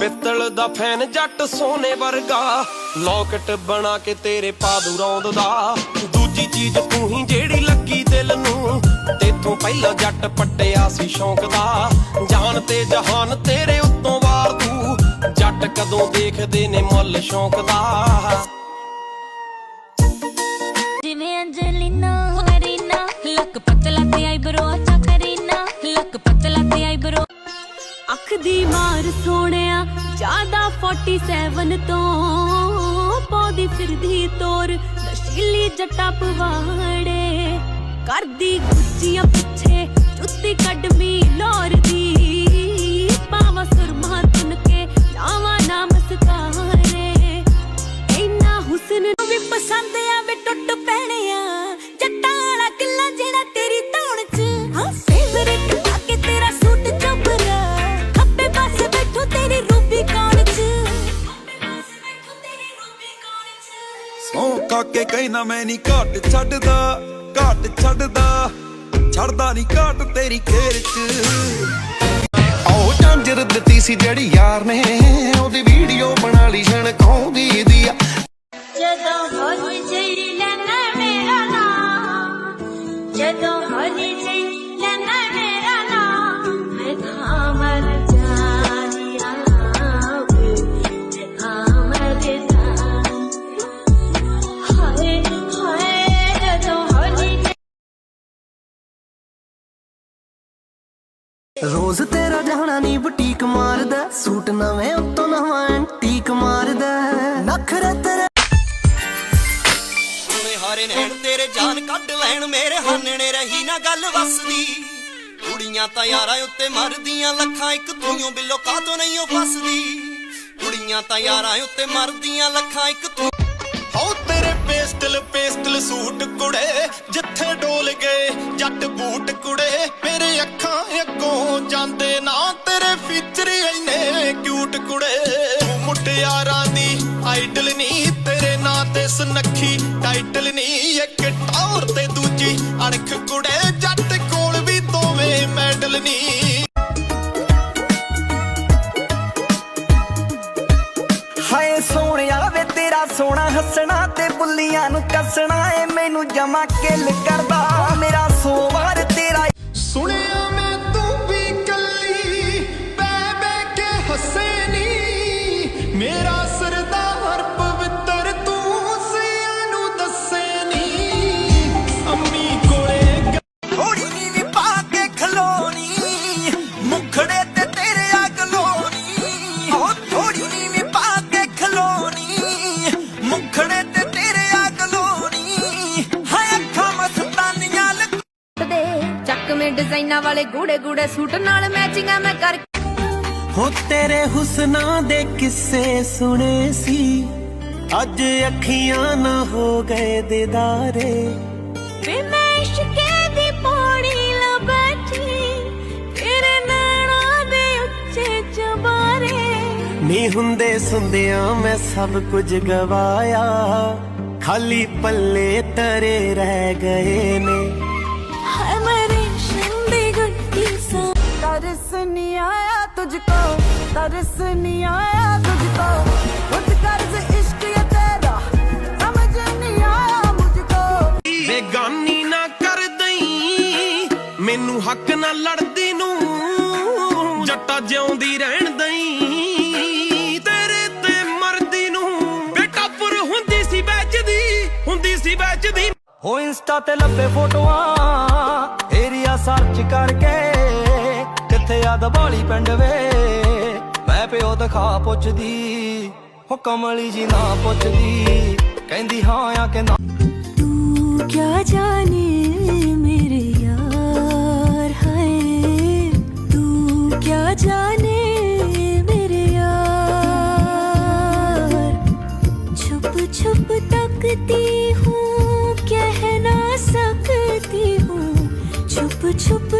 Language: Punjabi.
ਪਿੱਤਲ ਦਾ ਫੈਨ ਜੱਟ ਸੋਨੇ ਵਰਗਾ। ਲੋਕਟ ਬਣਾ ਕੇ ਤੇਰੇ ਪਾ ਰੌਂਦ ਦਾ ਦੂਜੀ ਚੀਜ਼ ਤੂੰ ਹੀ ਜਿਹੜੀ ਲੱਗੀ ਦਿਲ ਨੂੰ। ਤੇਥੋਂ ਪਹਿਲਾਂ ਜੱਟ ਪੱਟਿਆ ਸੀ ਸ਼ੌਂਕ ਦਾ। ਜਾਨ ਤੇ ਜਹਾਨ ਤੇਰੇ ਉੱਤੋਂ ਵਾਰ ਤੂੰ ਜੱਟ ਕਦੋਂ ਦੇਖਦੇ ਨੇ ਮੁੱਲ ਸ਼ੌਂਕ ਦਾ। ਦੀ ਮਾਰ ਸੋਹਣਿਆ, ਜ਼ਿਆਦਾ 47 ਤੋਂ ਪੌਦੀ ਫਿਰਦੀ ਤੋਰ, ਨਸ਼ੀਲੀ ਜੱਟਾ ਪਵਾੜੇ। ਕਰਦੀ ਗੁੱਚੀਆਂ ਪਿੱਛੇ ਜੁੱਤੀ ਕੱਢਮੀ ਲੋਰ ਦੀ। ਸੌ ਕਾਕੇ ਕਹਿਣਾ ਮੈਂ ਨਹੀਂ ਘਾਟ ਛੱਡਦਾ ਘਾਟ ਛੱਡਦਾ ਛੱਡਦਾ ਨਹੀਂ ਘਾਟ ਤੇਰੀ ਖੇਰ ਚ। ਉਹ ਝਾਂਜਰ ਦਿੱਤੀ ਸੀ ਜਿਹੜੀ ਯਾਰ ਨੇ, ਉਹਦੀ ਵੀਡੀਓ ਬਣਾ ਲਈ ਛਣਕਾਉਂਦੀ ਦੀ ਆ। ਜਦੋਂ ਰੋਜ਼ ਤੇਰਾ ਜਹਣਾ ਨੀ ਬੁਟੀਕ ਮਾਰਦਾ ਸੂਟ ਨਵੇਂ ਉੱਤੋਂ ਨਵਾਂ ਐਂਟੀਕ ਮਾਰਦਾ। ਨਖਰੇ ਤੇਰੇ ਸੋਹਣੇ ਹਾਰੇ ਨੈਣ ਤੇਰੇ ਜਾਨ ਕੱਢ ਲੈਣ ਮੇਰੇ ਹਾਨਣੇ ਰਹੀ ਨਾ ਗੱਲ ਵਸਦੀ। ਕੁੜੀਆਂ ਤਾਂ ਯਾਰਾਂ ਉੱਤੇ ਮਰਦੀਆਂ ਲੱਖਾਂ ਇੱਕ ਤੂੰ ਬਿੱਲੋ ਕਾਤੋਂ ਨਹੀਂ ਉਹ ਫਸਦੀ। ਕੁੜੀਆਂ ਤਾਂ ਯਾਰਾਂ ਉੱਤੇ ਮਰਦੀਆਂ ਲੱਖਾਂ ਇੱਕ ਤੂੰ ਹੋ ਤੇਰੇ ਪੇਸਟਲ ਪੇਸਟਲ ਸੂਟ ਕੁੜੇ ਜਿੱਥੇ ਡੋਲ ਗਏ ਜੱਟ ਜਾਂਦੇ ਨਾ ਤੇਰੇ ਫੀਚਰ ਇੰਨੇ ਕਿਊਟ ਕੁੜੇ। ਮੁਟਿਆਰਾਂ ਦੀ ਆਈਡਲ ਨਹੀਂ ਤੇਰੇ ਨਾਂ ਤੇ ਸੁਨੱਖੀ ਟਾਈਟਲ ਨਹੀਂ ਇੱਕ ਟੌਰ ਤੇ ਦੂਜੀ ਅਣਖ ਕੁੜੇ। ਜੱਟ ਕੋਲ ਵੀ ਦੋਵੇਂ ਮੈਡਲ ਨਹੀਂ ਹਾਏ ਸੋਹਣਿਆ ਵੇ, ਤੇਰਾ ਸੋਹਣਾ ਹੱਸਣਾ ਤੇ ਬੁੱਲੀਆਂ ਨੂੰ ਕੱਸਣਾ ਏ, ਮੈਨੂੰ ਜਮਾ ਕਿਲ ਕਰਦਾ। ਡਿਜ਼ਾਈਨਾਂ ਵਾਲੇ ਗੂੜੇ ਗੂੜੇ ਸੂਟ ਨਾਲ ਮੈਚਿੰਗਾਂ ਮੈਂ ਕਰ ਹੋ ਤੇਰੇ ਹੁਸਨਾ ਦੇ ਕਿੱਸੇ ਸੁਣੇ ਸੀ। ਅੱਜ ਅੱਖੀਆਂ ਨਾ ਹੋ ਗਏ ਦਿਦਾਰੇ। ਵੇ ਮੈਂ ਇਸ਼ਕੇ ਦੀ ਪੌੜੀ ਲਾ ਬੈਠੀ ਤੇਰੇ ਨੈਣਾਂ ਦੇ ਉੱਚੇ ਚਬਾਰੇ। ਨੀ ਹੁੰਦੇ ਸੁੰਦਿਆਂ ਮੈਂ ਸਭ ਕੁਝ ਗਵਾਇਆ ਖਾਲੀ ਪੱਲੇ ਤਰੇ ਰਹਿ ਗਏ ਨੇ। ਤਰਸ ਨਹੀਂ ਆਇਆ ਤੁਝਕੋ ਖੁਦ ਕਰਜ਼ ਇਸ਼ਕ ਇਹ ਤੇਰਾ ਸਮਝ ਨਹੀਂ ਆਇਆ ਮੁਝਕੋ ਬੇਗਾਨੀ ਨਾ ਕਰ ਦਈ ਮੈਨੂੰ ਹੱਕ ਨਾ ਲੜਦੀ ਨੂੰ ਜੱਟਾ ਜਿਉਂਦੀ ਰਹਿਣ ਦਈ ਤੇਰੇ ਤੇ ਮਰਦੀ ਨੂੰ ਬੇਟਾ ਪੁਰ ਹੁੰਦੀ ਸੀ ਵੱਜਦੀ ਹੁੰਦੀ ਸੀ ਵੱਜਦੀ ਹੋ ਇੰਸਟਾ ਤੇ ਲੱਭੇ ਫੋਟੋਆਂ ਏਰੀਆ ਸਰਚ ਕਰਕੇ ਕਿੱਥੇ ਆ ਦਬਾਲੀ ਪਿੰਡ ਵੇ ਪਿਓ ਦਿਖਾ ਪੁੱਛਦੀ ਹੋ ਕਮਲੀ ਜੀ ਨਾ ਪੁੱਛਦੀ ਕਹਿੰਦੀ ਹਾਂ ਆ ਕਿ ਨਾ तू क्या जाने मेरे यार है तू क्या जाने मेरे यार छुप छुप तकती हूँ कह ना सकती हूँ छुप छुप